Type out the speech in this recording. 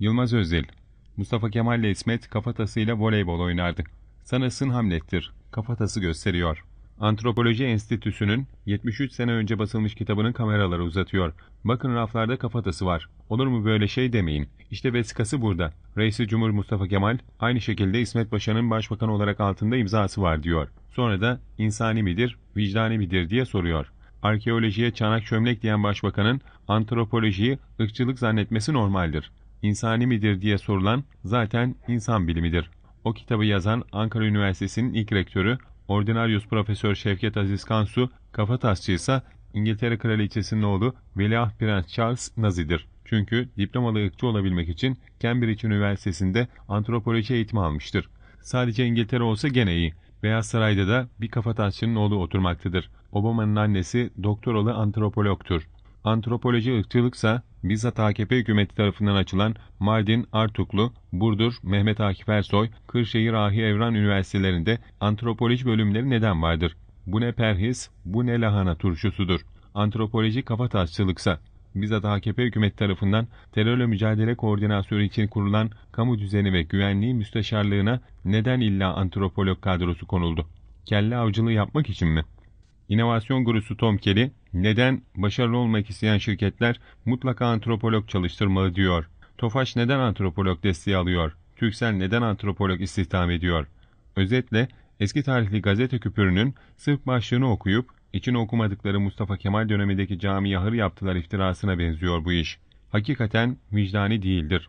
Yılmaz Özdil Mustafa Kemal ile İsmet kafatasıyla voleybol oynardı. Sanırsın Hamlet'tir. Kafatası gösteriyor. Antropoloji Enstitüsü'nün 73 sene önce basılmış kitabının kameraları uzatıyor. Bakın raflarda kafatası var. Olur mu böyle şey demeyin. İşte vesikası burada. Reisi Cumhur Mustafa Kemal aynı şekilde İsmet Paşa'nın başbakan olarak altında imzası var diyor. Sonra da insani midir, vicdani midir diye soruyor. Arkeolojiye çanak çömlek diyen başbakanın antropolojiyi ırkçılık zannetmesi normaldir. İnsani midir diye sorulan zaten insan bilimidir. O kitabı yazan Ankara Üniversitesi'nin ilk rektörü Ordinarius Profesör Şevket Aziz Kansu, kafa tasçıysa İngiltere Kraliçesi'nin oğlu Veliaht Prens Charles Nazi'dir. Çünkü diplomalı ırkçı olabilmek için Cambridge Üniversitesi'nde antropoloji eğitimi almıştır. Sadece İngiltere olsa gene iyi. Beyaz Saray'da da bir kafa tasçının oğlu oturmaktadır. Obama'nın annesi doktoralı antropologtur. Antropoloji ırkçılıksa bizzat AKP hükümeti tarafından açılan Mardin, Artuklu, Burdur, Mehmet Akif Ersoy, Kırşehir Ahi Evran Üniversitelerinde antropoloji bölümleri neden vardır? Bu ne perhis, bu ne lahana turşusudur. Antropoloji kafa tasçılıksa bizzat AKP hükümeti tarafından terörle mücadele koordinasyonu için kurulan kamu düzeni ve güvenliği müsteşarlığına neden illa antropolog kadrosu konuldu? Kelle avcılığı yapmak için mi? İnovasyon gurusu Tom Kelly, neden başarılı olmak isteyen şirketler mutlaka antropolog çalıştırmalı diyor. Tofaş neden antropolog desteği alıyor? Türksel neden antropolog istihdam ediyor? Özetle eski tarihli gazete küpürünün sırf başlığını okuyup içini okumadıkları Mustafa Kemal dönemindeki cami yahır yaptılar iftirasına benziyor bu iş. Hakikaten vicdani değildir.